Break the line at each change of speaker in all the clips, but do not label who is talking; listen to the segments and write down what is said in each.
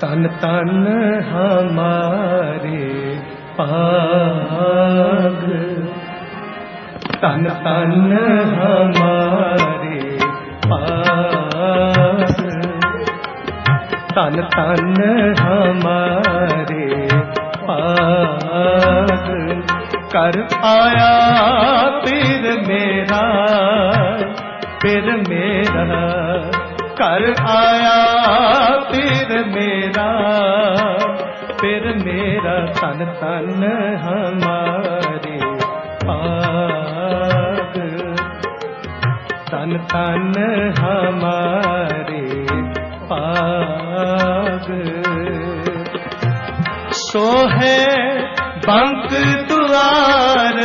ਤਨ ਤਨ ਹਮਾਰੇ ਪਾਗ ਤਨ ਤਨ ਹਮਾਰੇ ਪਾਗ ਤਨ ਤਨ ਹਮਾਰੇ ਪਾਗ ਕਰ ਆਇਆ ਪੀਰ ਮੇਰਾ ਪੀਰ ਮੇਰਾ ਕਰ ਆਇਆ, ਫਿਰ ਮੇਰਾ ਫਿਰ ਮੇਰਾ ਤਨ ਤਨ ਹਮਾਰੇ ਪਾਗ ਤਨ ਤਨ ਹਮਾਰੇ ਪਾਗ ਸੋ ਹੈ ਬੰਕ ਦੁਆਰ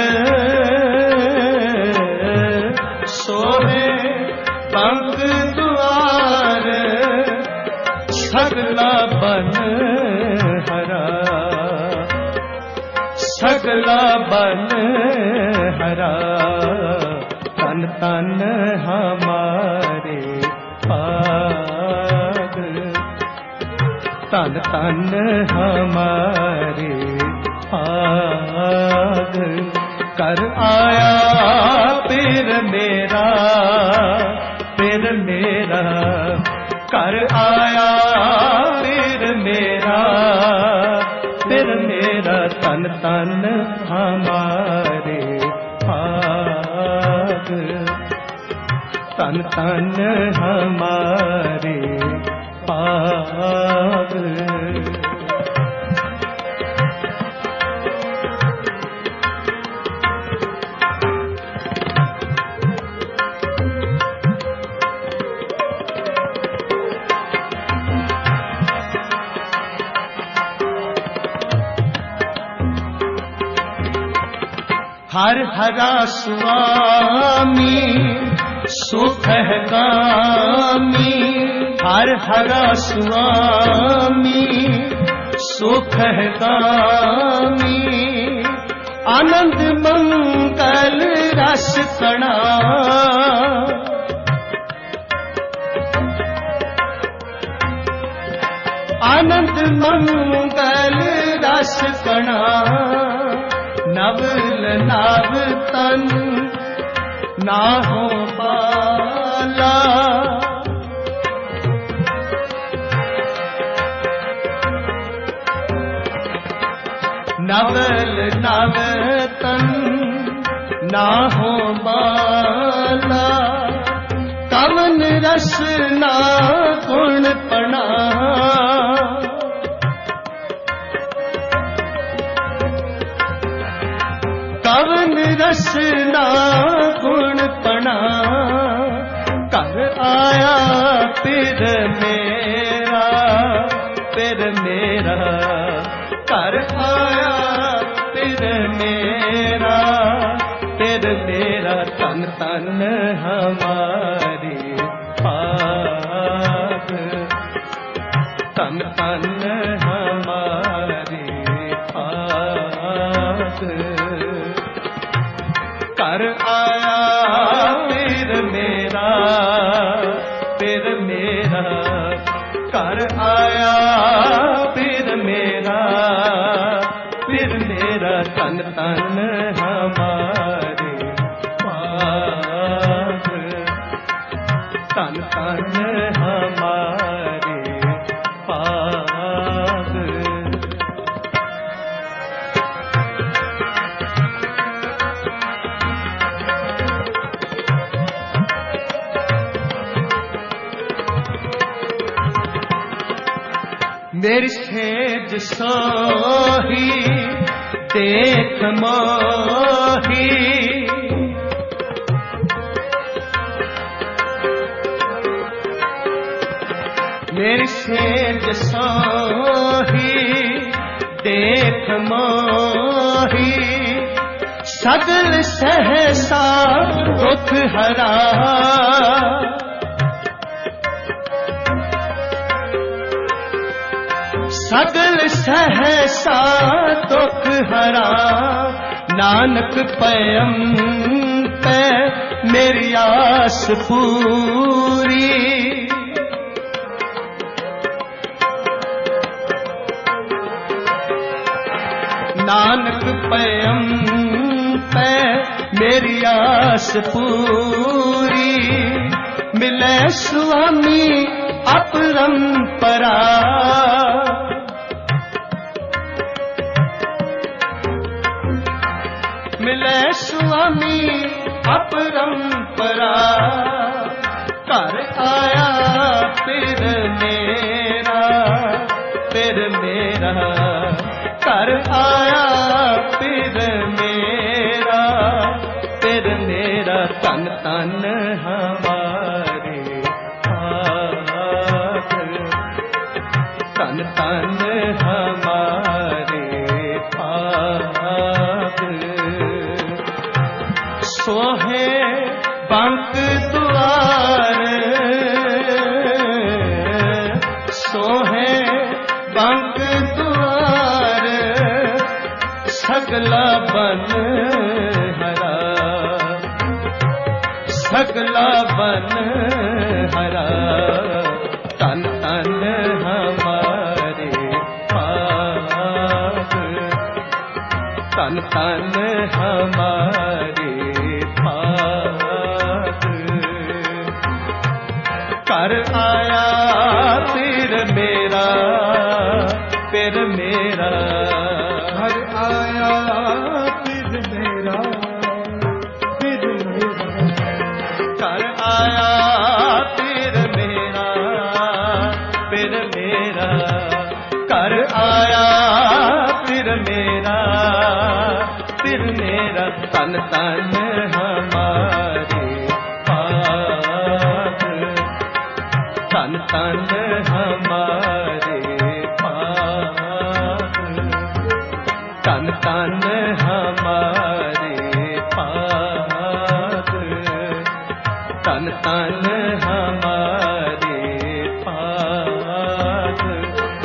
ਸਗਲਾ ਬਨ ਹਰਾ ਤਨ ਤਨ ਹਮਾਰੇ ਪਾਗ। ਤਨ ਤਨ ਹਮਾਰੇ ਪੀਰ ਤਨ ਤਨ ਹਮਾਰੇ ਪਾਗ ਤਨ ਤਨ ਹਮਾਰੇ ਪਾਗ ਹਰ ਹਰਾ ਸੁਆਮੀ, ਸੁਖ ਹੈ ਕਾਮੀ। ਹਰ ਹਰਾ ਸੁਆਮੀ, ਸੁਖ ਹੈ ਕਾਮੀ। ਆਨੰਦ ਮੰਗਲ ਰਸ ਕਣਾ ਆਨੰਦ ਮੰਗਲ ਰਸ ਕਣਾ ਨਵਲ ਨਵ ਤਨ ਨਾ ਹੋ ਪਾਲਾ। ਨਵਲ ਨਵ ਤਨ ਨਾ ਹੋ ਬਾਲਾ ਕਮਨ ਰਸ ਨਾ ਗੁਣ ਪਣਾ। ਰਸਨਾ ਗੁਣ ਪਣਾ। ਕਰ ਆਇਆ ਪਿਰ ਮੇਰਾ ਪਿਰ ਮੇਰਾ। ਕਰ ਆਇਆ ਪਿਰ ਮੇਰਾ ਪਿਰ ਮੇਰਾ ਤਨ ਤਨ ਹਮਾਰੀ ਪਾਗ ਤਨ ਤਨ ਹਮਾਰੇ ਕਰ ਮੇਰੀ ਸੇਜ ਸੋਹੀ ਦੇਖ ਮੋਹੀ ਮੇਰੀ ਸੇਜ ਸੋਹੀ ਦੇਖ ਮੋਹੀ ਸਗਲ ਸਹਸਾ ਦੁਖ ਹਰਾ ਸਗਲ ਸਹਸਾ ਦੁਖ ਹਰਾ ਨਾਨਕ ਪਇਮ ਪੈ ਮੇਰੀ ਆਸ ਪੂਰੀ ਨਾਨਕ ਪਇਮ ਪੈ ਮੇਰੀ ਆਸ ਪੂਰੀ ਮਿਲੇ ਸੁਆਮੀ ਅਪਰੰਪਰਾ ਸੁਆਮੀ ਅਪਰੰਪਰਾ। ਘਰ ਆਇਆ ਫਿਰ ਮੇਰਾ ਫਿਰ ਮੇਰਾ। ਘਰ ਆਇਆ ਫਿਰ ਮੇਰਾ ਫਿਰ ਮੇਰਾ ਤਨ ਤਨ ਹਮਾਰੇ ਆਖ ਤਨ ਤਨ ਸੋਹੇ ਬੰਕ ਦੁਆਰ, ਸਗਲਾ ਬਨ ਹਰਾ। ਸਗਲਾ ਬਨ ਹਰਾ। ਤਨ ਤਨ ਹਮਾਰੇ ਪਾਪ। ਤਨ ਤਨ ਹਮਾਰੇ ਫਿਰ ਮੇਰਾ
ਹਰ ਆਇਆ ਫਿਰ ਮੇਰਾ ਫਿਰ ਮੇਰਾ
ਕਰ ਆਇਆ ਫਿਰ ਮੇਰਾ ਫਿਰ ਮੇਰਾ ਕਰ ਆਇਆ ਫਿਰ ਮੇਰਾ ਫਿਰ ਮੇਰਾ ਤਨ ਤਨ ਤਨ ਤਨ ਹਮਾਰੇ ਪਾਪ ਤਨ ਤਨ ਹਮਾਰੇ ਪਾਪ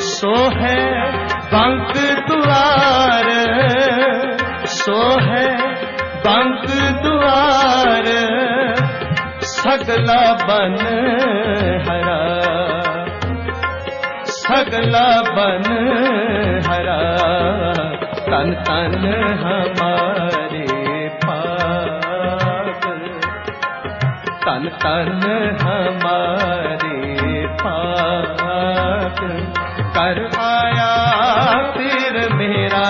ਸੋ ਹੈ ਬੰਕ ਦੁਆਰ ਸੋ ਹੈ ਬੰਕ ਦੁਆਰ ਸਗਲਾ ਬਨ ਹਰਾ ਸਗਲਾ ਬਨ ਹਰਾ ਤਨ ਤਨ ਹਮਾਰੇ ਪਾਪ ਤਨ ਤਨ ਹਮਾਰੇ ਪਾਪ ਕਰ ਆਇਆ ਫਿਰ ਮੇਰਾ